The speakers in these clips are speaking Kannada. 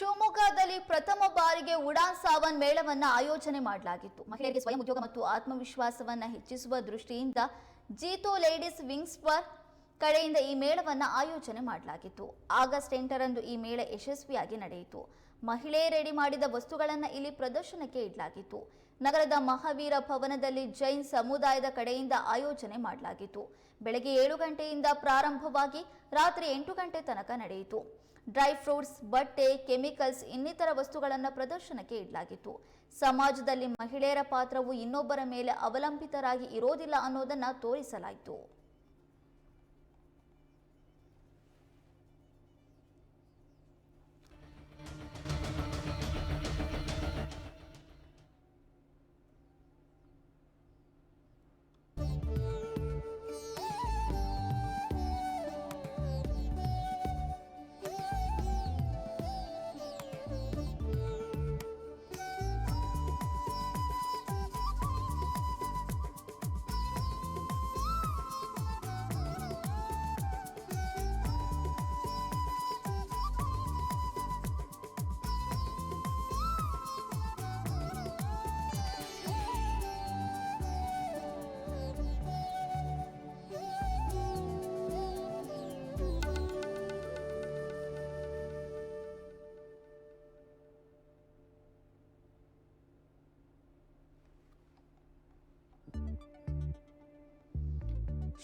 ಶಿವಮೊಗ್ಗದಲ್ಲಿ ಪ್ರಥಮ ಬಾರಿಗೆ ಉಡಾನ್ ಸಾವನ್ ಮೇಳವನ್ನ ಆಯೋಜನೆ ಮಾಡಲಾಗಿತ್ತು. ಮಹಿಳೆಯರಿಗೆ ಸ್ವಯಂ ಉದ್ಯೋಗ ಮತ್ತು ಆತ್ಮವಿಶ್ವಾಸವನ್ನ ಹೆಚ್ಚಿಸುವ ದೃಷ್ಟಿಯಿಂದ ಜೀತೋ ಲೇಡೀಸ್ ವಿಂಗ್ಸ್ ಫಾರ್ ಕಡೆಯಿಂದ ಈ ಮೇಳವನ್ನು ಆಯೋಜನೆ ಮಾಡಲಾಗಿತ್ತು. ಆಗಸ್ಟ್ ಎಂಟರಂದು ಈ ಮೇಳ ಯಶಸ್ವಿಯಾಗಿ ನಡೆಯಿತು. ಮಹಿಳೆ ರೆಡಿ ಮಾಡಿದ ವಸ್ತುಗಳನ್ನು ಇಲ್ಲಿ ಪ್ರದರ್ಶನಕ್ಕೆ ಇಡಲಾಗಿತ್ತು. ನಗರದ ಮಹಾವೀರ ಭವನದಲ್ಲಿ ಜೈನ್ ಸಮುದಾಯದ ಕಡೆಯಿಂದ ಆಯೋಜನೆ ಮಾಡಲಾಗಿತ್ತು. ಬೆಳಗ್ಗೆ ಏಳು ಗಂಟೆಯಿಂದ ಪ್ರಾರಂಭವಾಗಿ ರಾತ್ರಿ ಎಂಟು ಗಂಟೆ ತನಕ ನಡೆಯಿತು. ಡ್ರೈ ಫ್ರೂಟ್ಸ್, ಬಟ್ಟೆ, ಕೆಮಿಕಲ್ಸ್ ಇನ್ನಿತರ ವಸ್ತುಗಳನ್ನು ಪ್ರದರ್ಶನಕ್ಕೆ ಇಡಲಾಗಿತ್ತು. ಸಮಾಜದಲ್ಲಿ ಮಹಿಳೆಯರ ಪಾತ್ರವು ಇನ್ನೊಬ್ಬರ ಮೇಲೆ ಅವಲಂಬಿತರಾಗಿ ಇರೋದಿಲ್ಲ ಅನ್ನೋದನ್ನು ತೋರಿಸಲಾಯಿತು.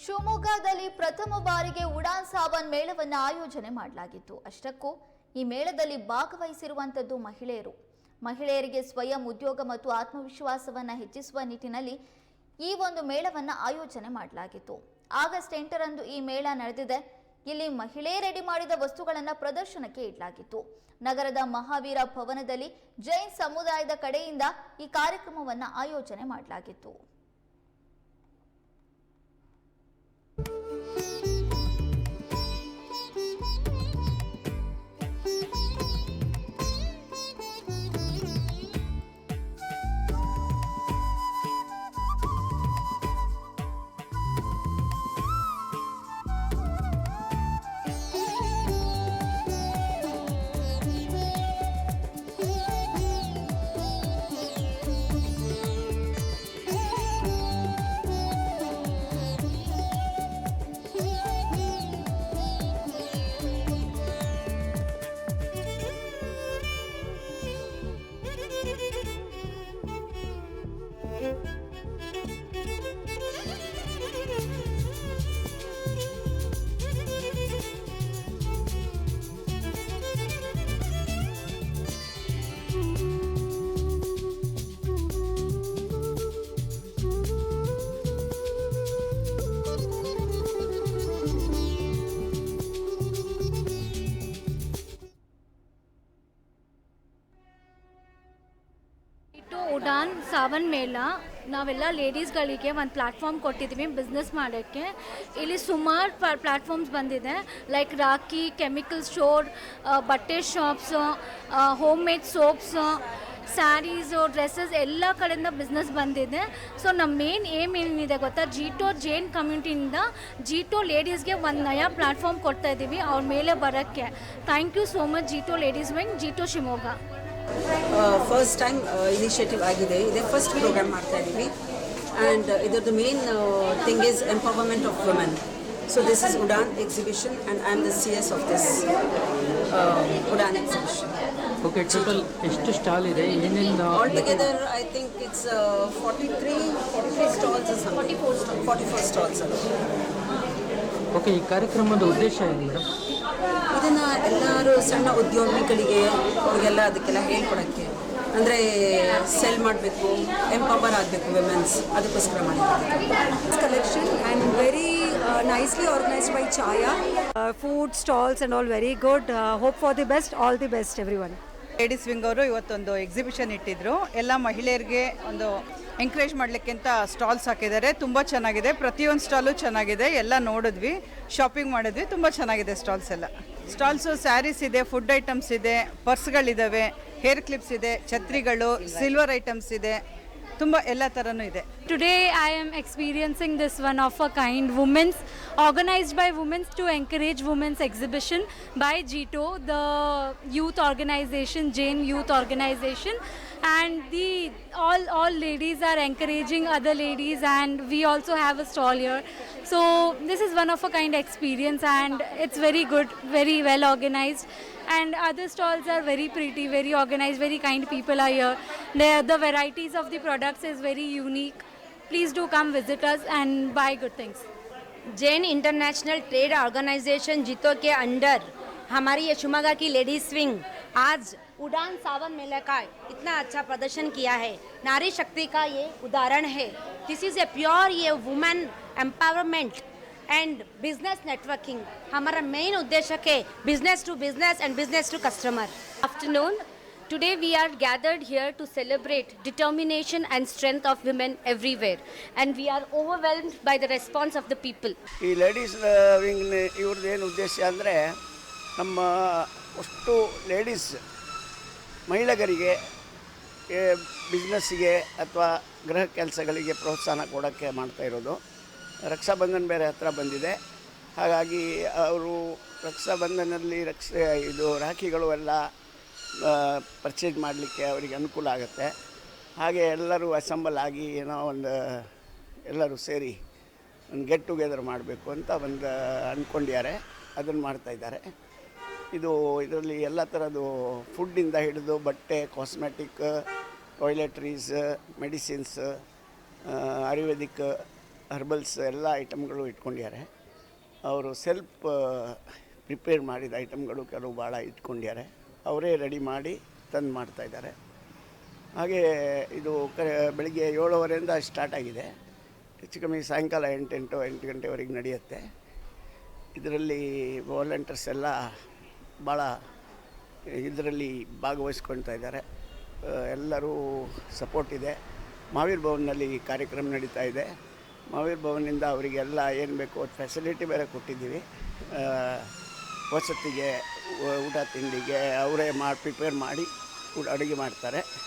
ಶಿವಮೊಗ್ಗದಲ್ಲಿ ಪ್ರಥಮ ಬಾರಿಗೆ ಉಡಾನ್ ಸಾವನ್ ಮೇಳವನ್ನ ಆಯೋಜನೆ ಮಾಡಲಾಗಿತ್ತು. ಅಷ್ಟಕ್ಕೂ ಈ ಮೇಳದಲ್ಲಿ ಭಾಗವಹಿಸಿರುವಂತದ್ದು ಮಹಿಳೆಯರು. ಮಹಿಳೆಯರಿಗೆ ಸ್ವಯಂ ಉದ್ಯೋಗ ಮತ್ತು ಆತ್ಮವಿಶ್ವಾಸವನ್ನ ಹೆಚ್ಚಿಸುವ ನಿಟ್ಟಿನಲ್ಲಿ ಈ ಒಂದು ಮೇಳವನ್ನ ಆಯೋಜನೆ ಮಾಡಲಾಗಿತ್ತು. ಆಗಸ್ಟ್ ಎಂಟರಂದು ಈ ಮೇಳ ನಡೆದಿದೆ. ಇಲ್ಲಿ ಮಹಿಳೆ ರೆಡಿ ಮಾಡಿದ ವಸ್ತುಗಳನ್ನು ಪ್ರದರ್ಶನಕ್ಕೆ ಇಡಲಾಗಿತ್ತು. ನಗರದ ಮಹಾವೀರ ಭವನದಲ್ಲಿ ಜೈನ್ ಸಮುದಾಯದ ಕಡೆಯಿಂದ ಈ ಕಾರ್ಯಕ್ರಮವನ್ನ ಆಯೋಜನೆ ಮಾಡಲಾಗಿತ್ತು. ಉಡಾನ್ ಸಾವನ್ ಮೇಳ, ನಾವೆಲ್ಲ ಲೇಡೀಸ್ಗಳಿಗೆ ಒಂದು ಪ್ಲ್ಯಾಟ್ಫಾರ್ಮ್ ಕೊಟ್ಟಿದ್ದೀವಿ ಬಿಸ್ನೆಸ್ ಮಾಡೋಕ್ಕೆ. ಇಲ್ಲಿ ಸುಮಾರು ಪ್ಲ್ಯಾಟ್ಫಾರ್ಮ್ಸ್ ಬಂದಿದೆ ಲೈಕ್ ರಾಖಿ ಕೆಮಿಕಲ್ ಸ್ಟೋರ್ ಬಟ್ಟೆ shops home made soaps saris dresses ಎಲ್ಲ ಕಡೆಯಿಂದ ಬಿಸ್ನೆಸ್ ಬಂದಿದೆ. ಸೊ ನಮ್ಮ ಮೇನ್ ಏಮ್ ಏನಿದೆ ಗೊತ್ತಾ? ಜೀಟೋ ಜೇನ್ ಕಮ್ಯುನಿಟಿಯಿಂದ ಜೀಟೋ ಲೇಡೀಸ್ಗೆ ಒಂದು ನಯ ಪ್ಲ್ಯಾಟ್ಫಾರ್ಮ್ ಕೊಡ್ತಾ ಇದ್ದೀವಿ ಅವ್ರ ಮೇಲೆ ಬರೋಕ್ಕೆ. Thank you so much JITO ladies wing JITO Shivamogga. First time initiative ಆಗಿದೆ. ಇದೇ ಫಸ್ಟ್ ಪ್ರೋಗ್ರಾಮ್ ಮಾಡ್ತಾ ಇದ್ದೀವಿ ಆ್ಯಂಡ್ ಇದರದ್ದು main thing is empowerment of women so this is Udaan exhibition and I am the C S of this Udaan exhibition okay total ಎಷ್ಟು ಸ್ಟಾಲ್ ಇದೆ? ಏನೇನು all together I think it's forty three forty four stalls forty four forty four stalls okay ಈ ಕಾರ್ಯಕ್ರಮದ ಉದ್ದೇಶ ಏನು ಮೇಡಮ್ ಎಲ್ಲರೂ ಸಣ್ಣ ಉದ್ಯೋಗಿಗಳಿಗೆ ಅವರಿಗೆಲ್ಲ ಅದಕ್ಕೆಲ್ಲ ಹೇಳ್ಕೊಡೋಕ್ಕೆ ಅಂದರೆ ಸೆಲ್ ಮಾಡಬೇಕು ಎಂಪವರ್ ಆಗಬೇಕು ವಿಮೆನ್ಸ್ ಅದಕ್ಕೋಸ್ಕರ ಮಾಡಿದ್ದಾರೆ collection and very nicely nicely by by food stalls and all very good hope for the best all the best everyone. Ladies wing ಅವರು ಇವತ್ತೊಂದು ಎಕ್ಸಿಬಿಷನ್ ಇಟ್ಟಿದ್ರು. ಎಲ್ಲ ಮಹಿಳೆಯರಿಗೆ ಒಂದು ಎಂಕರೇಜ್ ಮಾಡಲಿಕ್ಕೆ ಅಂತ ಸ್ಟಾಲ್ಸ್ ಹಾಕಿದ್ದಾರೆ. ತುಂಬ ಚೆನ್ನಾಗಿದೆ. ಪ್ರತಿಯೊಂದು ಸ್ಟಾಲು ಚೆನ್ನಾಗಿದೆ. ಎಲ್ಲ ನೋಡಿದ್ವಿ. ಶಾಪಿಂಗ್ ಮಾಡಿದ್ವಿ. ತುಂಬ ಚೆನ್ನಾಗಿದೆ ಸ್ಟಾಲ್ಸ್ ಎಲ್ಲ. ಸ್ಟಾಲ್ಸು ಸ್ಯಾರೀಸ್ ಇದೆ ಫುಡ್ ಐಟಮ್ಸ್ ಇದೆ ಪರ್ಸ್ಗಳಿದ್ದಾವೆ ಹೇರ್ ಕ್ಲಿಪ್ಸ್ ಇದೆ ಛತ್ರಿಗಳು ಸಿಲ್ವರ್ ಐಟಮ್ಸ್ ಇದೆ. ತುಂಬ ಎಲ್ಲ ಥರನೂ ಇದೆ Today I am experiencing this one of a kind women's organized by women to encourage women's exhibition by GITO, the youth organization, Jain Youth Organization. And the all all ladies are encouraging other ladies and we also have a stall here. So this is one of a kind experience and it's very good, very well organized. And other stalls are very pretty, very organized, very kind people are here. The, the varieties of the products is very unique. Please do come visit us and buy good things. Jain international trade organization JITO के अंडर हमारी ये शिवमोगा की लेडीज़ स्विंग आज उड़ान सावन मेला का इतना अच्छा प्रदर्शन किया है नारी शक्ति का ये उदाहरण है दिस इज़ ए प्योर ये women empowerment and business networking हमारा मेन उद्देश्य है business to business and business to customer afternoon. Today we are gathered here to celebrate determination and strength of women everywhere and we are overwhelmed by the response of the people. ಈ ಲೇಡೀಸ್ ವಿಂಗ್ ಇವ್ರದ್ದು ಏನು ಉದ್ದೇಶ ಅಂದರೆ ನಮ್ಮ ಅಷ್ಟು ಲೇಡೀಸ್ ಮಹಿಳೆಯರಿಗೆ ಬಿಸ್ನೆಸ್ಸಿಗೆ ಅಥವಾ ಗೃಹ ಕೆಲಸಗಳಿಗೆ ಪ್ರೋತ್ಸಾಹ ಕೊಡೋಕ್ಕೆ ಮಾಡ್ತಾ ಇರೋದು ರಕ್ಷಾಬಂಧನ್ ಬೇರೆ ಹತ್ರ ಬಂದಿದೆ ಹಾಗಾಗಿ ಅವರು ರಕ್ಷಾಬಂಧನಲ್ಲಿ ರಕ್ಷ ಇದು ರಾಖಿಗಳು ಎಲ್ಲ ಪರ್ಚೇಸ್ ಮಾಡಲಿಕ್ಕೆ ಅವರಿಗೆ ಅನುಕೂಲ ಆಗುತ್ತೆ. ಹಾಗೆ ಎಲ್ಲರೂ ಅಸೆಂಬಲ್ ಆಗಿ ಏನೋ ಒಂದು, ಎಲ್ಲರೂ ಸೇರಿ ಒಂದು ಗೆಟ್ ಟುಗೆದರ್ ಮಾಡಬೇಕು ಅಂತ ಒಂದು ಅಂದ್ಕೊಂಡಿದ್ದಾರೆ ಅದನ್ನು ಮಾಡ್ತಾಯಿದ್ದಾರೆ ಇದು, ಇದರಲ್ಲಿ ಎಲ್ಲ ಥರದ್ದು ಫುಡ್ಡಿಂದ ಹಿಡಿದು ಬಟ್ಟೆ cosmetic toiletries medicines ayurvedic herbals ಎಲ್ಲ ಐಟಮ್ಗಳು ಇಟ್ಕೊಂಡಿದ್ದಾರೆ. ಅವರು ಸೆಲ್ಫ್ ಪ್ರಿಪೇರ್ ಮಾಡಿದ ಐಟಮ್ಗಳು ಕೆಲವು ಭಾಳ ಇಟ್ಕೊಂಡಿದ್ದಾರೆ. ಅವರೇ ರೆಡಿ ಮಾಡಿ ತಂದು ಮಾಡ್ತಾಯಿದ್ದಾರೆ ಹಾಗೆ ಇದು ಕ ಬೆಳಿಗ್ಗೆ ಏಳುವರೆಯಿಂದ ಸ್ಟಾರ್ಟ್ ಆಗಿದೆ. ಹೆಚ್ಚು ಕಮ್ಮಿ ಸಾಯಂಕಾಲ ಎಂಟೆಂಟು ಎಂಟು ಗಂಟೆವರೆಗೆ ನಡೆಯುತ್ತೆ. ಇದರಲ್ಲಿ ವಾಲಂಟಿಯರ್ಸ್ ಎಲ್ಲ ಭಾಳ ಇದರಲ್ಲಿ ಭಾಗವಹಿಸ್ಕೊಳ್ತಾ ಇದ್ದಾರೆ. ಎಲ್ಲರೂ ಸಪೋರ್ಟ್ ಇದೆ. ಮಹಾವೀರ್ ಭವನ್ನಲ್ಲಿ ಕಾರ್ಯಕ್ರಮ ನಡೀತಾ ಇದೆ. ಮಹಾವೀರ್ ಭವನಿಂದ ಅವರಿಗೆಲ್ಲ ಏನು ಬೇಕು ಫೆಸಿಲಿಟಿ ಬೇರೆ ಕೊಟ್ಟಿದ್ದೀವಿ. ವಸತಿಗೆ ಊಟ ತಿಂಡಿಗೆ ಅವರೇ ಮಾಡಿ ಪ್ರಿಪೇರ್ ಮಾಡಿ ಊಟ ಅಡುಗೆ ಮಾಡ್ತಾರೆ.